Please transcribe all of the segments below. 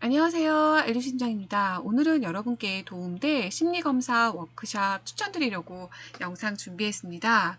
안녕하세요. 엘리신장입니다. 오늘은 여러분께 도움될 심리검사 워크샵 추천드리려고 영상 준비했습니다.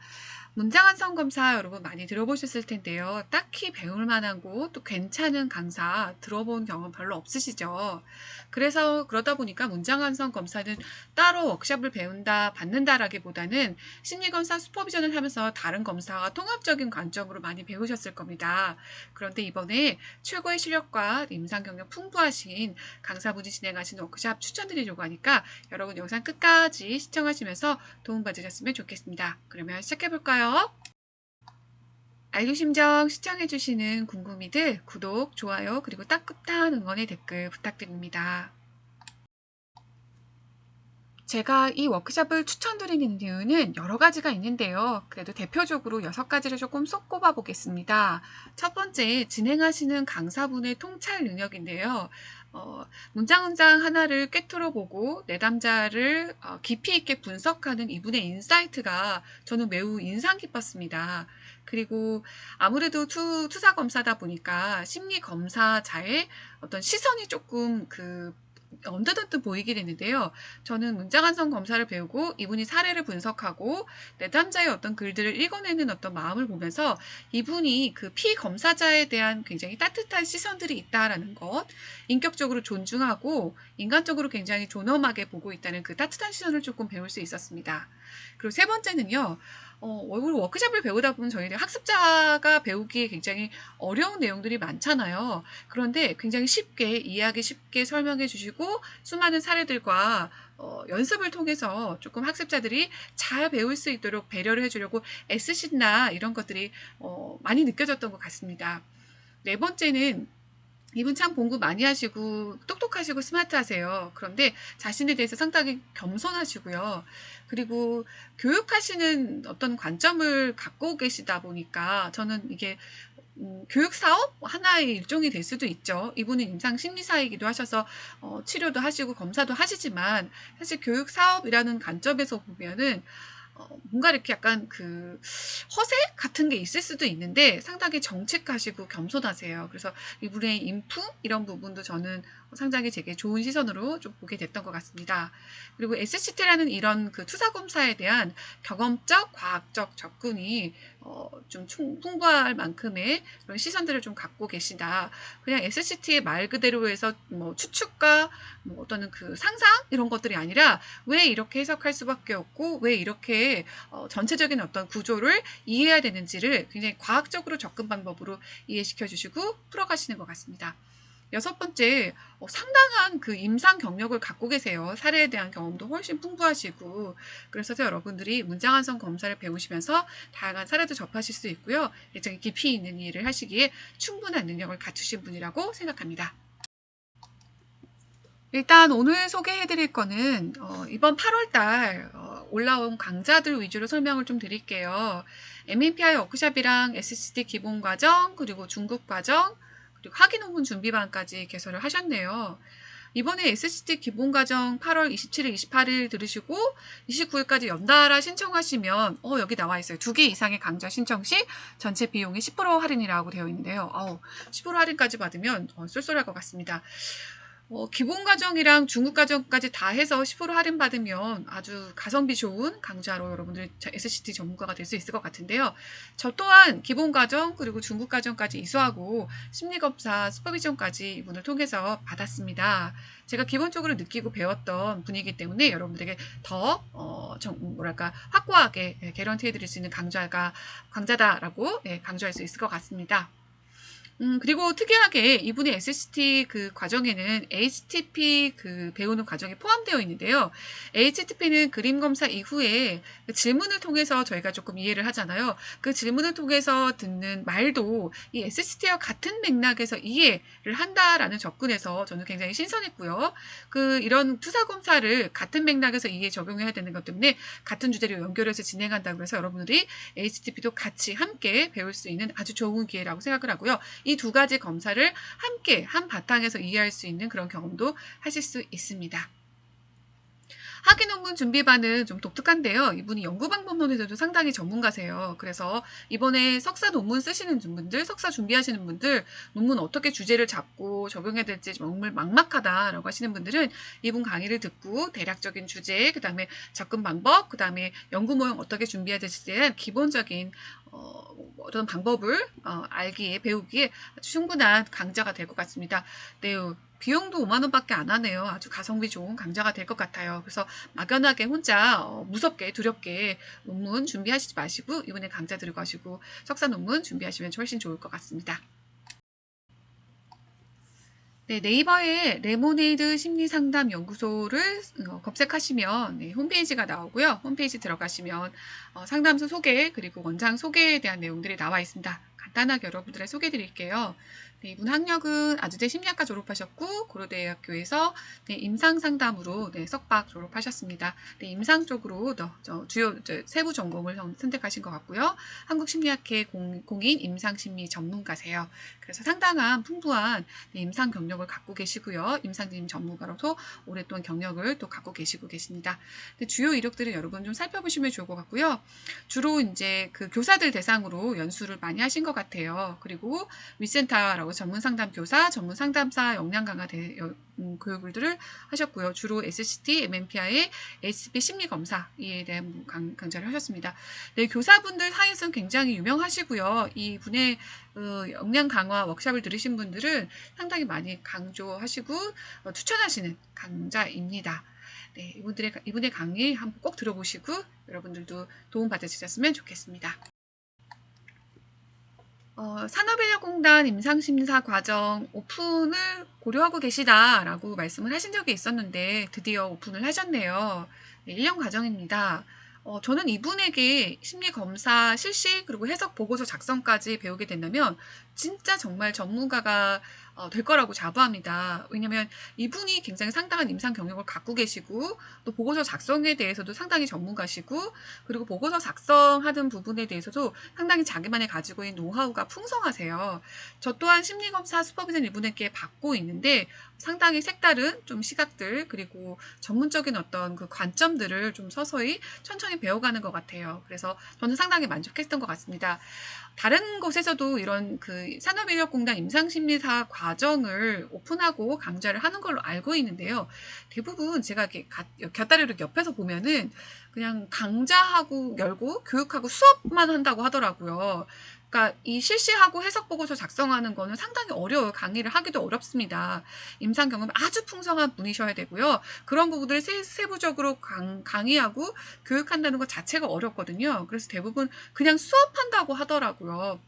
문장 완성 검사 여러분 많이 들어보셨을 텐데요. 딱히 배울 곳, 또 괜찮은 강사 들어본 경험 별로 없으시죠? 그래서 그러다 보니까 문장 완성 검사는 따로 워크샵을 배운다, 받는다라기보다는 심리 검사 슈퍼비전을 하면서 다른 검사와 통합적인 관점으로 많이 배우셨을 겁니다. 그런데 이번에 최고의 실력과 임상 경력 풍부하신 강사분이 진행하시는 워크샵 추천드리려고 하니까 여러분 영상 끝까지 시청하시면서 도움받으셨으면 좋겠습니다. 그러면 시작해 볼까요? 알류심정 시청해주시는 궁금이들 구독, 좋아요, 그리고 따뜻한 응원의 댓글 부탁드립니다. 제가 이 워크샵을 추천드리는 이유는 여러 가지가 있는데요. 그래도 대표적으로 여섯 가지를 조금 쏙 꼽아 보겠습니다. 첫 번째, 진행하시는 강사분의 통찰 능력인데요. 어, 문장 문장 하나를 꿰뚫어 보고 내담자를 어, 깊이 있게 분석하는 이분의 인사이트가 저는 매우 인상 깊었습니다. 그리고 아무래도 투, 투사 검사다 보니까 심리 검사자의 어떤 시선이 조금 그 언뜻언뜻 보이게 되는데요. 저는 문장 완성 검사를 배우고 이분이 사례를 분석하고 내담자의 어떤 글들을 읽어내는 어떤 마음을 보면서 이분이 그 피검사자에 대한 굉장히 따뜻한 시선들이 있다라는 것, 인격적으로 존중하고 인간적으로 굉장히 존엄하게 보고 있다는 그 따뜻한 시선을 조금 배울 수 있었습니다. 그리고 세 번째는요. 어, 워크샵을 배우다 보면 저희는 학습자가 배우기에 굉장히 어려운 내용들이 많잖아요. 그런데 굉장히 쉽게 이해하기 쉽게 설명해 주시고 수많은 사례들과 어, 연습을 통해서 조금 학습자들이 잘 배울 수 있도록 배려를 해주려고 애쓰신다 이런 것들이 어, 많이 느껴졌던 것 같습니다. 네 번째는 이분 참 공부 많이 하시고 똑똑하시고 스마트하세요. 그런데 자신에 대해서 상당히 겸손하시고요. 그리고 교육하시는 어떤 관점을 갖고 계시다 보니까 저는 이게 음, 교육 사업 하나의 일종이 될 수도 있죠. 이분은 임상 심리사이기도 하셔서 어, 치료도 하시고 검사도 하시지만 사실 교육 사업이라는 관점에서 보면은 어, 뭔가 이렇게 약간 그 허세 같은 게 있을 수도 있는데 상당히 정직하시고 겸손하세요. 그래서 이분의 인품 이런 부분도 저는 상당히 되게 좋은 시선으로 좀 보게 됐던 것 같습니다. 그리고 SCT라는 이런 그 투사 검사에 대한 경험적, 과학적 접근이 어, 좀 풍부할 만큼의 그런 시선들을 좀 갖고 계시다. 그냥 SCT의 말 그대로 해서 뭐 추측과 뭐 어떤 그 상상 이런 것들이 아니라 왜 이렇게 해석할 수밖에 없고 왜 이렇게 어, 전체적인 어떤 구조를 이해해야 되는지를 굉장히 과학적으로 접근 방법으로 이해시켜 주시고 풀어가시는 것 같습니다. 여섯 번째, 어, 상당한 그 임상 경력을 갖고 계세요. 사례에 대한 경험도 훨씬 풍부하시고, 그래서 여러분들이 문장 완성 검사를 배우시면서 다양한 사례도 접하실 수 있고요. 굉장히 깊이 있는 일을 하시기에 충분한 능력을 갖추신 분이라고 생각합니다. 일단 오늘 소개해드릴 거는 어, 이번 8월달 어, 올라온 강좌들 위주로 설명을 좀 드릴게요. MMPI 워크샵이랑 SCD 기본 과정, 그리고 중급 과정, 그리고 학위 논문 준비반까지 개설을 하셨네요. 이번에 SCT 기본과정 8월 27일, 28일 들으시고 29일까지 연달아 신청하시면 어 여기 나와 있어요. 두 개 이상의 강좌 신청 시 전체 비용이 10% 할인이라고 되어 있는데요. 어우, 10% 할인까지 받으면 어, 쏠쏠할 것 같습니다. 어, 기본 과정이랑 중급 과정까지 다 해서 10% 할인 받으면 아주 가성비 좋은 강좌로 여러분들 SCT 전문가가 될 수 있을 것 같은데요. 저 또한 기본 과정 그리고 중급 과정까지 이수하고 심리검사 슈퍼비전까지 이분을 통해서 받았습니다. 제가 기본적으로 느끼고 배웠던 분이기 때문에 여러분들에게 더 어, 정, 뭐랄까 확고하게 예, 개런티 해드릴 수 있는 강좌가 강좌다라고 예, 강조할 수 있을 것 같습니다. 음, 그리고 특이하게 이분의 SCT 그 과정에는 HTP 그 배우는 과정이 포함되어 있는데요. HTP는 그림 검사 이후에 질문을 통해서 저희가 조금 이해를 하잖아요. 그 질문을 통해서 듣는 말도 이 SCT와 같은 맥락에서 이해를 한다라는 접근에서 저는 굉장히 신선했고요. 그 이런 투사 검사를 같은 맥락에서 이해 적용해야 되는 것 때문에 같은 주제로 연결해서 진행한다고 해서 여러분들이 HTP도 같이 함께 배울 수 있는 아주 좋은 기회라고 생각을 하고요. 이 두 가지 검사를 함께 한 바탕에서 이해할 수 있는 그런 경험도 하실 수 있습니다. 학위 논문 준비반은 좀 독특한데요. 이분이 연구 방법론에서도 상당히 전문가세요. 그래서 이번에 석사 논문 쓰시는 분들, 석사 준비하시는 분들, 논문 어떻게 주제를 잡고 적용해야 될지 정말 막막하다라고 하시는 분들은 이분 강의를 듣고 대략적인 주제, 그 다음에 접근 방법, 그 다음에 연구 모형 어떻게 준비해야 될지에 대한 기본적인 어, 어떤 방법을 어, 알기에 배우기에 충분한 강좌가 될 것 같습니다. 네, 비용도 5만 원밖에 안 하네요. 아주 가성비 좋은 강좌가 될 것 같아요. 그래서 막연하게 혼자 어, 무섭게 두렵게 논문 준비하시지 마시고 이번에 강좌 들고 가시고 석사 논문 준비하시면 훨씬 좋을 것 같습니다. 네, 네이버에 레모네이드 심리상담 연구소를 어, 검색하시면 네, 홈페이지가 나오고요. 홈페이지 들어가시면 어, 상담소 소개 그리고 원장 소개에 대한 내용들이 나와 있습니다. 간단하게 여러분들의 소개 드릴게요. 네, 이분 학력은 아주대 심리학과 졸업하셨고 고려대학교에서 네, 임상 상담으로 네, 석박 졸업하셨습니다. 네, 임상 쪽으로 더, 저, 주요 저, 세부 전공을 선- 선택하신 것 같고요. 한국심리학회 공, 공인 임상심리 전문가세요. 그래서 상당한 풍부한 네, 임상 경력을 갖고 계시고요. 임상심 전문가로서 오랫동안 경력을 또 갖고 계시고 계십니다. 근데 주요 이력들을 여러분 좀 살펴보시면 좋을 것 같고요. 주로 이제 그 교사들 대상으로 연수를 많이 하신 것 같아요. 그리고 위센터라고 전문 상담 교사, 전문 상담사 역량 강화 대, 여- 음, 교육들을 하셨고요. 주로 SCT, MMPI의 SB 심리 검사에 대한 강, 강좌를 하셨습니다. 네, 교사분들 사이에서는 굉장히 유명하시고요. 이 분의 어, 역량 강화 워크샵을 들으신 분들은 상당히 많이 강조하시고 어, 추천하시는 강좌입니다. 네, 이분들의 이분의 강의 한번 꼭 들어보시고 여러분들도 도움 받으셨으면 좋겠습니다. 어, 산업인력공단 임상심사 과정 오픈을 고려하고 계시다라고 말씀을 하신 적이 있었는데 드디어 오픈을 하셨네요. 네, 1년 과정입니다. 어, 저는 이분에게 심리검사 실시 그리고 해석 보고서 작성까지 배우게 된다면 진짜 정말 전문가가 어, 될 거라고 자부합니다. 왜냐면 이분이 굉장히 상당한 임상 경력을 갖고 계시고 또 보고서 작성에 대해서도 상당히 전문가시고 그리고 보고서 작성하는 부분에 대해서도 상당히 자기만의 가지고 있는 노하우가 풍성하세요. 저 또한 심리검사 슈퍼비전 이분에게 받고 있는데 상당히 색다른 좀 시각들 그리고 전문적인 어떤 그 관점들을 좀 서서히 천천히 배워가는 것 같아요. 그래서 저는 상당히 만족했던 것 같습니다. 다른 곳에서도 이런 그 산업인력공단 임상심리사 과 정을 오픈하고 강좌를 하는 걸로 알고 있는데요. 대부분 제가 이렇게 가- 곁다리로 옆에서 보면은 그냥 강좌하고 열고 교육하고 수업만 한다고 하더라고요. 그러니까 이 실시하고 해석 보고서 작성하는 거는 상당히 어려워요. 강의를 하기도 어렵습니다. 임상 경험이 아주 풍성한 분이셔야 되고요. 그런 부분들을 세, 세부적으로 강, 강의하고 교육한다는 것 자체가 어렵거든요. 그래서 대부분 그냥 수업한다고 하더라고요.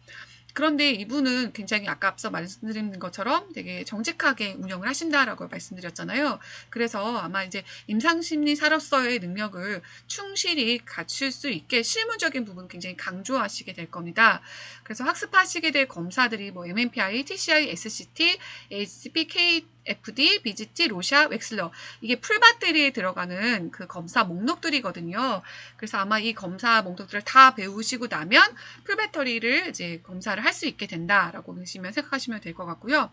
그런데 이분은 굉장히 아까 앞서 말씀드린 것처럼 되게 정직하게 운영을 하신다라고 말씀드렸잖아요. 그래서 아마 이제 임상심리사로서의 능력을 충실히 갖출 수 있게 실무적인 부분 굉장히 강조하시게 될 겁니다. 그래서 학습하시게 될 검사들이 뭐 MMPI, TCI, SCT, SPK, FD, BGT, 로샤, 웩슬러 이게 풀배터리에 들어가는 그 검사 목록들이거든요. 그래서 아마 이 검사 목록들을 다 배우시고 나면 풀배터리를 이제 검사를 할 수 있게 된다라고 보시면 생각하시면 될 것 같고요.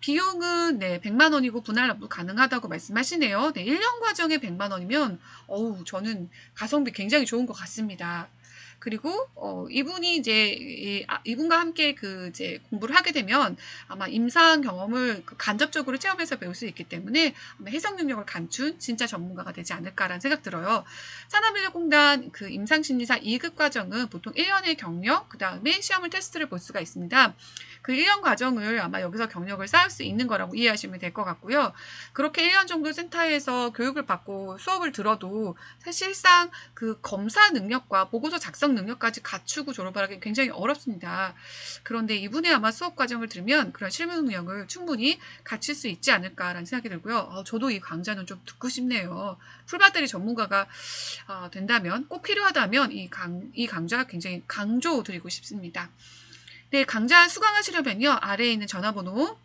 비용은 네, 100만 원이고 분할 납부 가능하다고 말씀하시네요. 네, 1년 과정에 100만 원이면 어우, 저는 가성비 굉장히 좋은 것 같습니다. 그리고 어, 이분이 이제 이, 아, 이분과 함께 그 이제 공부를 하게 되면 아마 임상 경험을 그 간접적으로 체험해서 배울 수 있기 때문에 아마 해석 능력을 갖춘 진짜 전문가가 되지 않을까라는 생각 들어요. 산업인력공단 그 임상심리사 2급 과정은 보통 1년의 경력, 그 다음에 시험을 테스트를 볼 수가 있습니다. 그 1년 과정을 아마 여기서 경력을 쌓을 수 있는 거라고 이해하시면 될 것 같고요. 그렇게 1년 정도 센터에서 교육을 받고 수업을 들어도 사실상 그 검사 능력과 보고서 작성 능력까지 갖추고 졸업을 하기 굉장히 어렵습니다. 그런데 이분의 아마 수업 과정을 들으면 그런 실무 능력을 충분히 갖출 수 있지 않을까라는 생각이 들고요. 어, 저도 이 강좌는 좀 듣고 싶네요. 풀배터리 전문가가 어, 된다면 꼭 필요하다면 이, 강, 이 강좌 굉장히 강조 드리고 싶습니다. 네, 강좌 수강하시려면요. 아래에 있는 전화번호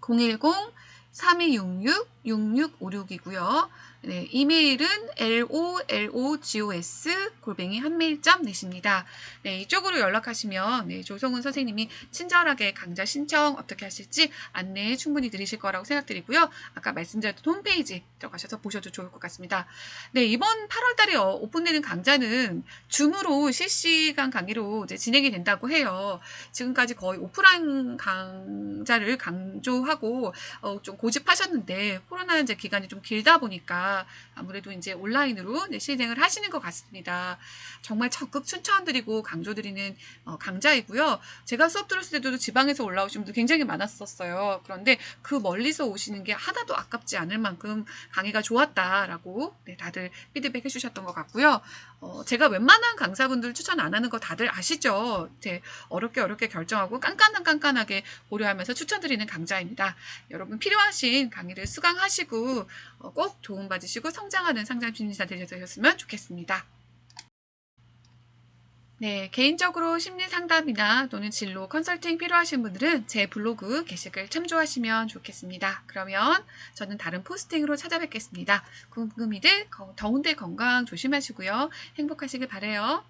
010-3266 6656이고요. 네, 이메일은 lologos 골뱅이 한메일.넷입니다. 네, 이쪽으로 연락하시면 네, 조성은 선생님이 친절하게 강좌 신청 어떻게 하실지 안내 충분히 드리실 거라고 생각드리고요. 아까 말씀드렸던 홈페이지 들어가셔서 보셔도 좋을 것 같습니다. 네, 이번 8월달에 어, 오픈되는 강좌는 줌으로 실시간 강의로 진행이 된다고 해요. 지금까지 거의 오프라인 강좌를 강조하고 어, 좀 고집하셨는데 코로나 이제 기간이 좀 길다 보니까 아무래도 이제 온라인으로 네, 실행을 하시는 것 같습니다. 정말 적극 추천드리고 강조드리는 어, 강좌이고요. 제가 수업 들었을 때도 지방에서 올라오신 분들 굉장히 많았었어요. 그런데 그 멀리서 오시는 게 하나도 아깝지 않을 만큼 강의가 좋았다라고 네, 다들 피드백 해주셨던 것 같고요. 어, 제가 웬만한 강사분들 추천 안 하는 거 다들 아시죠? 제 어렵게 어렵게 결정하고 깐깐한 깐깐하게 고려하면서 추천드리는 강좌입니다. 여러분 필요하신 강의를 수강 하시고 어, 꼭 도움받으시고 성장하는 상담 심리사 되셨으면 좋겠습니다. 네, 개인적으로 심리 상담이나 또는 진로 컨설팅 필요하신 분들은 제 블로그 게시글 참조하시면 좋겠습니다. 그러면 저는 다른 포스팅으로 찾아뵙겠습니다. 궁금이들 거- 더운데 건강 조심하시고요. 행복하시길 바래요.